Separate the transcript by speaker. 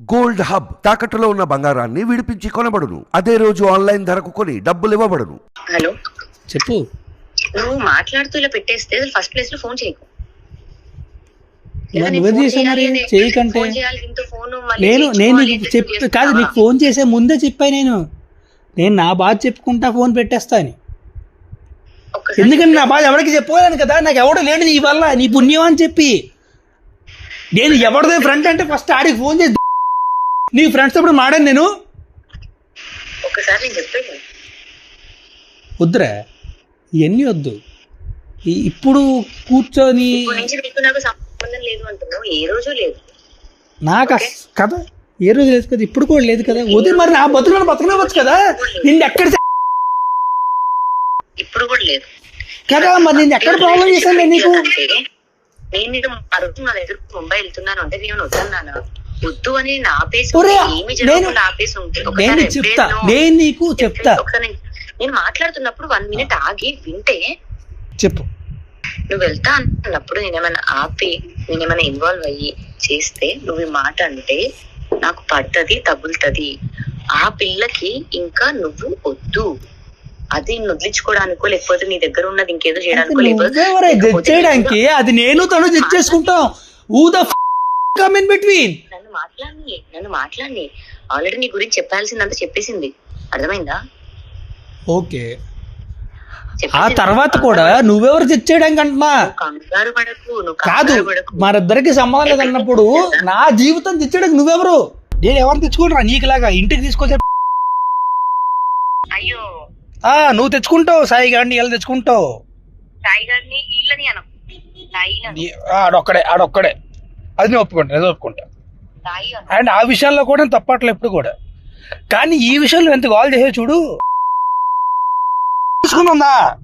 Speaker 1: Gold hub తాకట్టులో ఉన్న బంగారాన్ని విడిపించి కొనబడును. అదే రోజు ఆన్లైన్ ధరకు కొని డబ్బులు ఇవ్వబడును.
Speaker 2: హలో.
Speaker 3: చెప్పు.
Speaker 2: నువ్వు మాట్లాడుతూ ఇలా పెట్టేస్తే ఫస్ట్ ప్లేస్లో ఫోన్ చేయకు.
Speaker 3: మరి నువ్వే చేసావు మరి చేయకంటే. నేను నేను నీకు కాదు? నీకు ఫోన్ చేసే ముందే చెప్పా నేను. నేను నా బాధ చెప్పుకుంటా ఫోన్ పెట్టేస్తా అని.
Speaker 2: ఒక్కసారి
Speaker 3: ఎందుకంటే నా బాధ ఎవరికి చెప్పుకోలేను కదా? నాకు ఎవడు లేడు నీ వల్ల నీ పుణ్యం అని చెప్పి. నేను ఎవరిదే ఫ్రెండ్ అంటే ఫస్ట్ ఆడికి ఫోన్ చేసి నీ ఫ్రెండ్స్ ఇప్పుడు మాడాను నేను?
Speaker 2: చెప్పేది
Speaker 3: వద్దురా ఇవన్నీ వద్దు. ఇప్పుడు కూర్చొని
Speaker 2: సంబంధం లేదు అంటున్నావు ఏ రోజు లేదు.
Speaker 3: నాకు కదా ఏ రోజు లేదు కదా ఇప్పుడు కూడా లేదు కదా. వదిలి మరి నా బతుకులను బతకనివ్వచ్చు కదా. నిన్ను ఎక్కడ
Speaker 2: ఇప్పుడు కూడా లేదు.
Speaker 3: కదా మరి నేను ఎక్కడ ప్రాబ్లం చేశాను నీకు?
Speaker 2: నేను నీకు ఆ రోజు నా దగ్గర ముంబై వెళ్తున్నాను అంటే నేను వద్దన్నాను? వద్దు అని నా ఆపేసి ఉంటే ఏమి
Speaker 3: నేను-
Speaker 2: జరగకుండా ఆపేసి ఉంటే
Speaker 3: నేను
Speaker 2: ఒకసారి
Speaker 3: నీకు చెప్తా నేను నీకు చెప్తా
Speaker 2: నేను- నేను మాట్లాడుతున్నప్పుడు వన్ మినిట్ ఆగి వింటే
Speaker 3: చెప్పు.
Speaker 2: నువ్వు వెళ్తా అన్నప్పుడు నేనేమైనా ఆపి నేనేమైనా ఇన్వాల్వ్ అయ్యి చేస్తే నువ్వు ఈ మాట అంటే నాకు పడ్డది తగులుతుంది. ఆ పిల్లకి ఇంకా నువ్వు వద్దు. అది వదిలించుకోవడానికో లేకపోతే నీ దగ్గర ఉన్నది ఇంకేదో లేకపోతే
Speaker 3: చేయడానికి అది నేను తను జడ్జ్ చేసుకుంటాం. ఊ ద కమ్ ఇన్ బిట్వీన్
Speaker 2: నన్ను మాట్లాడి నన్ను మాట్లాడి ఆల్రెడీ నీ గురించి చెప్పాల్సిందంతా చెప్పేసింది. అర్థమైందా?
Speaker 3: ఓకే. ఆ. తర్వాత కూడా నువ్వెవరు జడ్జ్ చేయడానికి అంటున్నా కాదు మరిద్దరికి సంబంధం లేదన్నప్పుడు నా జీవితం తెచ్చడానికి నువ్వెవరు? నేను ఎవరు తెచ్చుకుంటా నీకులాగా ఇంటికి తీసుకొచ్చే
Speaker 2: అయ్యో.
Speaker 3: ఆ నువ్వు తెచ్చుకుంటావు సాయి గారిని ఇలా తెచ్చుకుంటావు.
Speaker 2: సాయి గారిని వీళ్ళని అనం.
Speaker 3: ఆడొక్కడే ఆడొక్కడే. అది నేను ఒప్పుకుంటా నేను ఒప్పుకుంటా. అండ్ ఆ విషయాల్లో కూడా తప్పట్లే ఎప్పుడు కూడా. కానీ ఈ విషయంలో ఎంత కాల్ చేసే చూడు. తీసుకుందా